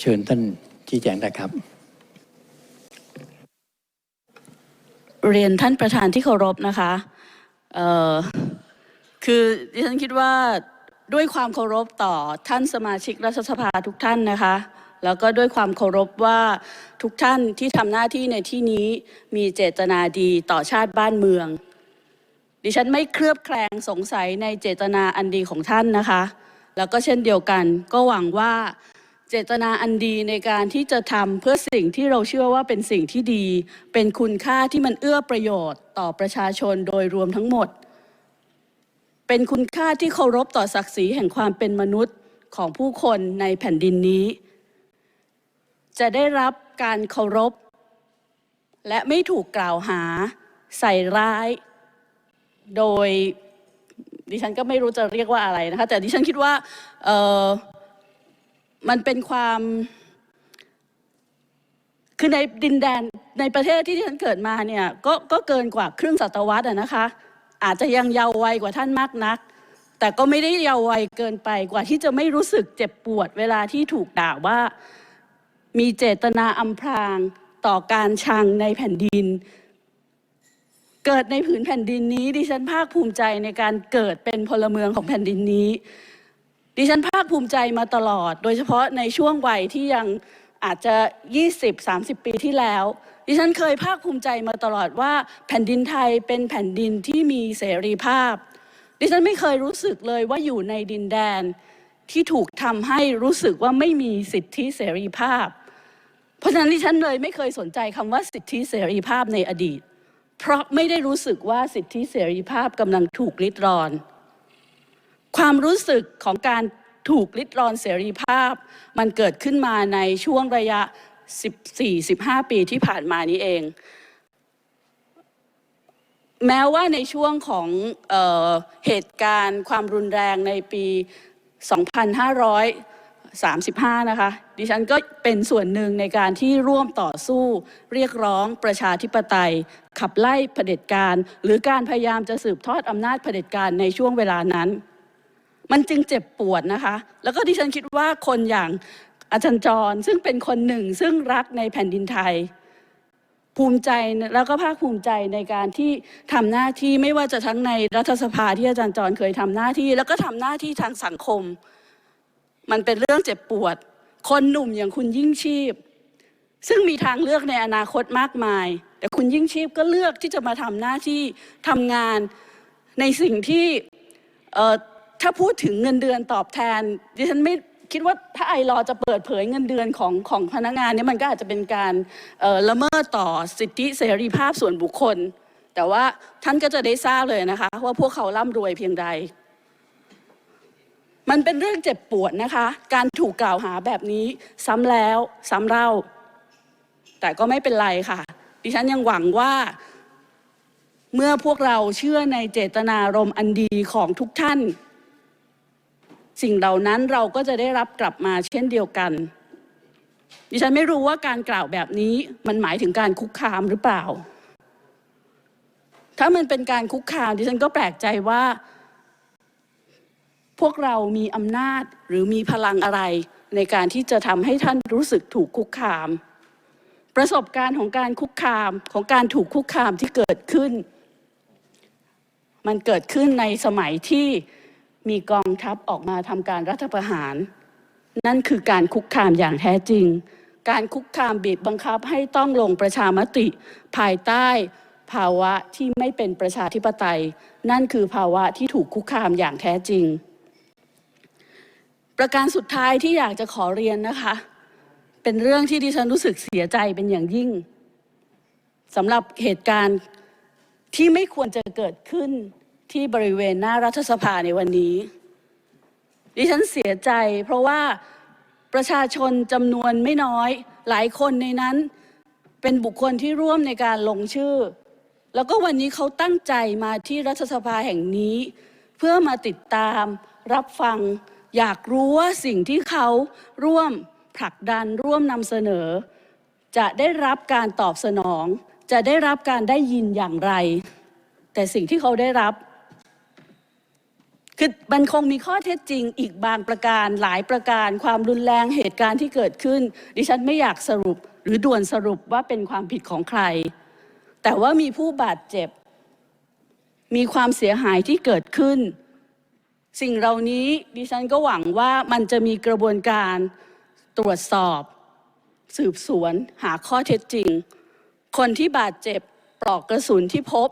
เชิญท่านชี้แจงได้ครับ เรียนท่านประธานที่เคารพนะคะเอ่อคือดิฉันคิดว่าด้วยความเคารพต่อท่านสมาชิกรัฐสภาทุกท่านนะคะ แล้วก็ด้วยความเคารพว่าทุกท่านที่ทำหน้าที่ในที่นี้มีเจตนาดีต่อชาติบ้านเมือง ดิฉันไม่เคลือบแคลงสงสัยในเจตนาอันดีของท่านนะคะ แล้วก็เช่นเดียวกันก็หวังว่า เจตนาอันดีในการที่จะทำเพื่อสิ่งที่เราเชื่อว่าเป็นสิ่งที่ดี เป็นคุณค่าที่มันเอื้อประโยชน์ต่อประชาชนโดยรวมทั้งหมด เป็นคุณค่าที่เคารพต่อศักดิ์ศรีแห่งความเป็นมนุษย์ของผู้คนในแผ่นดินนี้ จะได้รับการเคารพ และไม่ถูกกล่าวหา ใส่ร้าย โดยดิฉันก็ไม่รู้จะเรียกว่าอะไรนะคะ แต่ดิฉันคิดว่าเออ มันเป็นความคือในดินแดนในประเทศที่ดิฉันเกิดมาเนี่ยก็ก็เกินกว่าครึ่งศตวรรษอะนะคะ อาจจะยังเยาว์วัยกว่าท่านมากนัก แต่ก็ไม่ได้เยาว์วัยเกินไปกว่าที่จะไม่รู้สึกเจ็บปวดเวลาที่ถูกด่าว่า มีเจตนาอำพรางต่อการชังในแผ่นดิน เกิดในผืนแผ่นดินนี้ดิฉันภาคภูมิใจในการเกิดเป็นพลเมืองของแผ่นดินนี้ ดิฉันภาคภูมิใจมาตลอด โดยเฉพาะในช่วงวัยที่ยังอาจจะ 20-30 ปีที่แล้ว ดิฉันเคยภาคภูมิใจมาตลอดว่า แผ่นดินไทยเป็นแผ่นดินที่มีเสรีภาพ ดิฉันไม่เคยรู้สึกเลยว่าอยู่ในดินแดนที่ถูกทำให้รู้สึกว่าไม่มีสิทธิเสรีภาพ เพราะฉะนั้นดิฉันเลยไม่เคยสนใจคำว่าสิทธิเสรีภาพในอดีต เพราะไม่ได้รู้สึกว่าสิทธิเสรีภาพกำลังถูกลิดรอน ความรู้สึกของการถูกลิดรอนเสรีภาพ มันเกิดขึ้นมาในช่วงระยะ 14-15 ปีที่ผ่านมานี้เอง แม้ว่าในช่วงของเออเหตุการณ์ความรุนแรงในปี 2535 นะคะ ดิฉันก็เป็นส่วนหนึ่งในการที่ร่วมต่อสู้เรียกร้องประชาธิปไตย ขับไล่เผด็จการ หรือการพยายามจะสืบทอดอำนาจเผด็จการในช่วงเวลานั้น มันจึงเจ็บปวดนะคะ แล้วก็ดิฉันคิดว่าคนอย่างอาจารย์จรซึ่งเป็นคนหนึ่งซึ่งรักในแผ่นดินไทย ภูมิใจแล้วก็ภาคภูมิใจในการที่ทำหน้าที่ไม่ว่าจะทั้งในรัฐสภาที่อาจารย์จรเคยทำหน้าที่ แล้วก็ทำหน้าที่ทางสังคม มันเป็นเรื่องเจ็บปวด คนหนุ่มอย่างคุณยิ่งชีพ ซึ่งมีทางเลือกในอนาคตมากมาย แต่คุณยิ่งชีพก็เลือกที่จะมาทำหน้าที่ทำงานในสิ่งที่ ถ้าพูดถึงเงินเดือนตอบแทนดิฉันไม่คิดว่าถ้าไอรอจะเปิดเผยเงินเดือนของของพนักงานเนี่ยมันก็อาจจะเป็นการละเมิดต่อสิทธิเสรีภาพส่วนบุคคล แต่ว่าท่านก็จะได้ทราบเลยนะคะ ว่าพวกเขาร่ำรวยเพียงใด มันเป็นเรื่องเจ็บปวดนะคะ การถูกกล่าวหาแบบนี้ซ้ำแล้วซ้ำเล่า แต่ก็ไม่เป็นไรค่ะ ดิฉันยังหวังว่าเมื่อพวกเราเชื่อในเจตนารมณ์อันดีของทุกท่าน สิ่งเหล่านั้นเราก็จะได้รับกลับมาเช่นเดียวกัน ดิฉันไม่รู้ว่าการกล่าวแบบนี้มันหมายถึงการคุกคามหรือเปล่า ถ้ามันเป็นการคุกคามดิฉันก็แปลกใจว่า พวกเรามีอำนาจหรือมีพลังอะไรในการที่จะทำให้ท่านรู้สึกถูกคุกคาม ประสบการณ์ของการคุกคามของการถูกคุกคามที่เกิดขึ้น มันเกิดขึ้นในสมัยที่ มีกองทัพออกมาทำการรัฐประหาร นั่นคือการคุกคามอย่างแท้จริง การคุกคามบีบบังคับให้ต้องลงประชามติ ภายใต้ภาวะที่ไม่เป็นประชาธิปไตย นั่นคือภาวะที่ถูกคุกคามอย่างแท้จริง ประการสุดท้ายที่อยากจะขอเรียนนะคะ เป็นเรื่องที่ดิฉันรู้สึกเสียใจเป็นอย่างยิ่งสำหรับเหตุการณ์ที่ไม่ควรจะเกิดขึ้น ที่บริเวณหน้ารัฐสภาในวันนี้ ดิฉันเสียใจเพราะว่าประชาชนจำนวนไม่น้อย หลายคนในนั้น เป็นบุคคลที่ร่วมในการลงชื่อ แล้วก็วันนี้เขาตั้งใจมาที่รัฐสภาแห่งนี้ เพื่อมาติดตาม รับฟัง อยากรู้ว่าสิ่งที่เขาร่วมผลักดันร่วมนำเสนอ จะได้รับการตอบสนอง จะได้รับการได้ยินอย่างไร แต่สิ่งที่เขาได้รับ คือมันคงมีข้อเท็จจริงอีกบางประการหลายประการความรุนแรงเหตุการณ์ที่เกิดขึ้น ดิฉันไม่อยากสรุปหรือด่วนสรุปว่าเป็นความผิดของใคร แต่ว่ามีผู้บาดเจ็บ มีความเสียหายที่เกิดขึ้น สิ่งเหล่านี้ดิฉันก็หวังว่ามันจะมีกระบวนการตรวจสอบ สืบสวน หาข้อเท็จจริง คนที่บาดเจ็บปลอกกระสุนที่พบ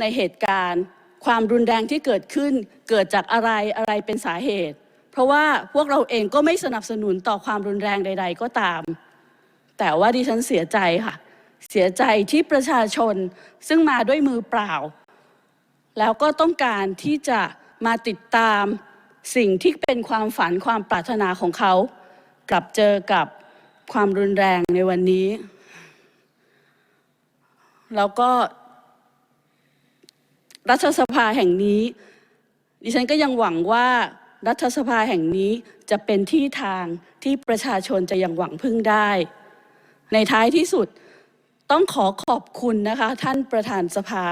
ในเหตุการณ์ ความรุนแรงที่เกิดขึ้นเกิดจากอะไรอะไรเป็นสาเหตุ เพราะว่าพวกเราเองก็ไม่สนับสนุนต่อความรุนแรงใด ๆ ก็ตาม แต่ว่าดิฉันเสียใจค่ะ เสียใจที่ประชาชนซึ่งมาด้วยมือเปล่า แล้วก็ต้องการที่จะมาติดตามสิ่งที่เป็นความฝันความปรารถนาของเขา กลับเจอกับความรุนแรงในวันนี้ แล้วก็ รัฐสภาแห่งนี้ ดิฉันก็ยังหวังว่ารัฐสภาแห่งนี้จะเป็นที่ทางที่ประชาชนจะยังหวังพึ่งได้ ในท้ายที่สุดต้องขอขอบคุณนะคะ ท่านประธานสภา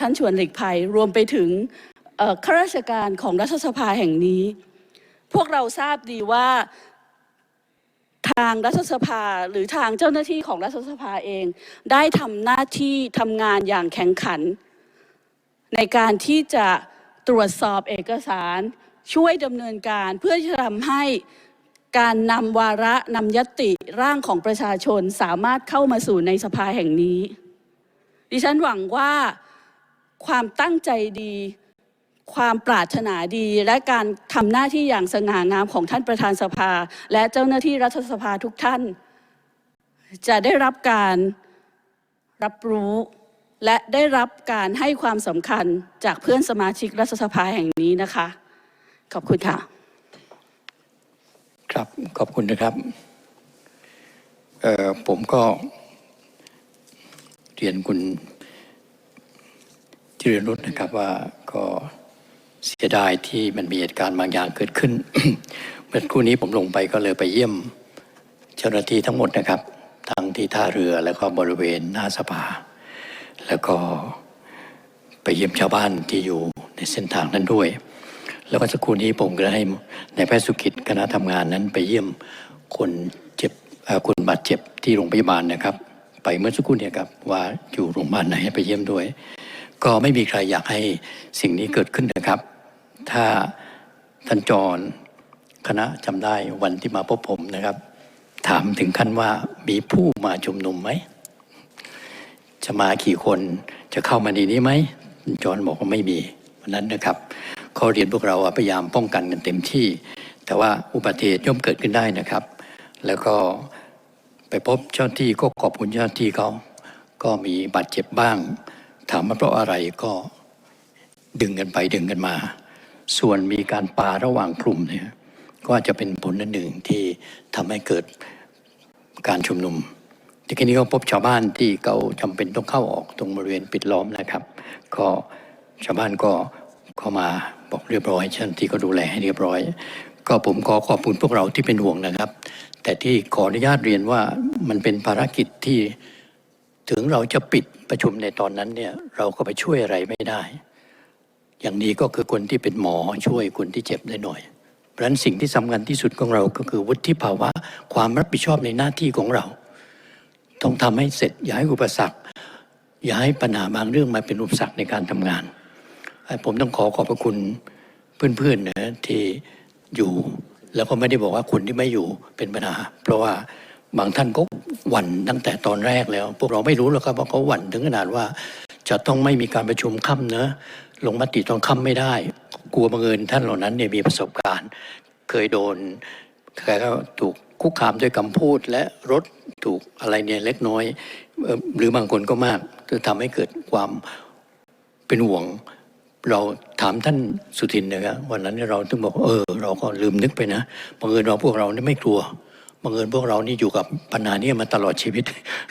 ท่านชวนหลีกภัยรวมไปถึงข้าราชการของรัฐสภาแห่งนี้ พวกเราทราบดีว่าทางรัฐสภาหรือทางเจ้าหน้าที่ของรัฐสภาเอง ได้ทำหน้าที่ทำงานอย่างแข็งขัน ในการที่จะตรวจสอบเอกสารช่วยดำเนินการเพื่อจะทำให้การนำวาระนำยติร่างของประชาชนสามารถเข้ามาสู่ในสภาแห่งนี้ ดิฉันหวังว่าความตั้งใจดี ความปรารถนาดีและการทำหน้าที่อย่างสง่างามของท่านประธานสภา และเจ้าหน้าที่รัฐสภาทุกท่าน จะได้รับการรับรู้ และได้รับการให้ความสำคัญจากเพื่อนสมาชิกรัฐสภาแห่งนี้นะคะ ขอบคุณค่ะ ครับขอบคุณนะครับผมก็เรียนคุณจิรนุชนะครับว่าก็เสียดายที่มันมีเหตุการณ์บางอย่างเกิดขึ้น เมื่อครู่นี้ผมลงไปก็เลยไปเยี่ยมเจ้าหน้าที่ทั้งหมดนะครับ ทั้งที่ท่าเรือแล้วก็บริเวณหน้าสภา แล้วก็ไปเยี่ยมชาวบ้านที่อยู่ในเส้นทางนั้นด้วย แล้วก็สักครู่นี้ผมก็ให้ในแพทย์สุกิจคณะทำงานนั้น ไปเยี่ยมคนเจ็บคนบาดเจ็บที่โรงพยาบาลนะครับ ไปเมื่อสักครู่เนี่ยครับว่าอยู่โรงพยาบาลไหนไปเยี่ยมด้วย ก็ไม่มีใครอยากให้สิ่งนี้เกิดขึ้นนะครับ ถ้าท่านจรคณะจำได้วันที่มาพบผมนะครับ ถามถึงขั้นว่ามีผู้มาชุมนุมไหม จะมากี่คนจะเข้ามาในนี้ไหมจอห์นบอกว่าไม่มีวันนั้นนะครับเขาเรียนพวกเราพยายามป้องกันกันเต็มที่ แต่ว่าอุบัติเหตุย่อมเกิดขึ้นได้นะครับ แล้วก็ไปพบเจ้าหน้าที่ก็ขอบคุณเจ้าหน้าที่เขาก็มีบาดเจ็บบ้าง ถามว่าเพราะอะไรก็ดึงกันไปดึงกันมา ส่วนมีการปาระหว่างกลุ่มเนี่ยก็อาจจะเป็นผลอันหนึ่งที่ทำให้เกิดการชุมนุม ทีนี้ก็พบชาวบ้านที่เขาจำเป็นต้องเข้าออกตรงบริเวณปิดล้อมนะครับ ก็ชาวบ้านก็เข้ามาบอกเรียบร้อยเช่นที่ก็ดูแลให้เรียบร้อย ก็ผมขอขอบคุณพวกเราที่เป็นห่วงนะครับ แต่ที่ขออนุญาตเรียนว่ามันเป็นภารกิจที่ถึงเราจะปิดประชุมในตอนนั้นเนี่ยเราก็ไปช่วยอะไรไม่ได้ อย่างนี้ก็คือคนที่เป็นหมอช่วยคนที่เจ็บได้หน่อยเพราะฉะนั้นสิ่งที่สำคัญที่สุดของเราก็คือวุฒิภาวะความรับผิดชอบในหน้าที่ของเรา ต้องทำให้เสร็จอย่าให้อุปสรรค อย่าให้ปัญหาบางเรื่องมาเป็นอุปสรรคในการทำงาน ผมต้องขอขอบพระคุณเพื่อนๆนะที่อยู่แล้วก็ไม่ได้บอกว่าคนที่ไม่อยู่เป็นปัญหา เพราะว่าบางท่านก็หวั่นตั้งแต่ตอนแรกแล้ว พวกเราไม่รู้หรอกครับว่าเขาหวั่นถึงขนาดว่า จะต้องไม่มีการประชุมค่ำเนอะลงมติตอนค่ำไม่ได้ กลัวบังเอิญท่านเหล่านั้นเนี่ยมีประสบการณ์ เคยโดน ใครก็ถูกคุกคามด้วยคำพูดและรถถูกอะไรเนี่ยเล็กน้อย หรือบางคนก็มากจะทำให้เกิดความเป็นห่วง เราถามท่านสุทินนะครับวันนั้นเราต้องบอกเออ เราก็ลืมนึกไปนะบังเอิญเราพวกเรานี่ไม่กลัวบังเอิญพวกเรานี่อยู่กับปัญหานี้มาตลอดชีวิต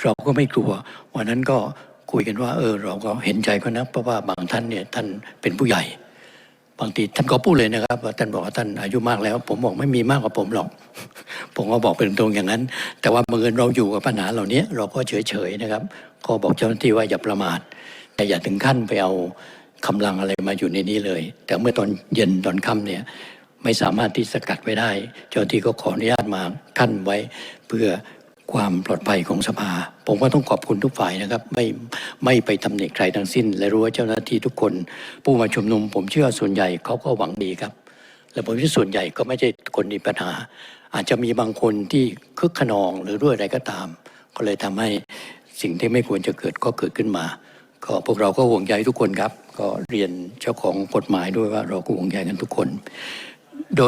เราก็ไม่กลัว วันนั้นก็คุยกันว่า เออ เราก็เห็นใจเขานะเพราะว่าบางท่านเนี่ยท่านเป็นผู้ใหญ่ บางทีท่านก็พูดเลยนะครับว่าท่านบอกว่าท่านอายุมากแล้ว ผมบอกไม่มีมากกว่าผมหรอก ผมก็บอกเป็นตรงอย่างนั้น แต่ว่าบังเอิญเราอยู่กับปัญหาเหล่านี้เราก็เฉยๆนะครับ ก็บอกเจ้าหน้าที่ว่าอย่าประมาท แต่อย่าถึงขั้นไปเอากำลังอะไรมาอยู่ในนี้เลย แต่เมื่อตอนเย็นตอนค่ำเนี่ยไม่สามารถที่สกัดไว้ได้ เจ้าหน้าที่ก็ขออนุญาตมากั้นไว้เพื่อ ความปลอดภัยของสภา ผมก็ต้องขอบคุณทุกฝ่ายนะครับ ไม่ไม่ไปตำหนิใครทั้งสิ้น และรู้ว่าเจ้าหน้าที่ทุกคน ผู้มาชุมนุม ผมเชื่อส่วนใหญ่เขาก็หวังดีครับ และผมว่าส่วนใหญ่ก็ไม่ใช่คนมีปัญหา อาจจะมีบางคนที่คึกขนองหรือด้วยอะไรก็ตาม ก็เลยทำให้สิ่งที่ไม่ควรจะเกิดก็เกิดขึ้นมา ก็พวกเราก็ห่วงใยทุกคนครับ ก็เรียนเจ้าของกฎหมายด้วยว่าเราก็ห่วงใยกันทุกคน โดย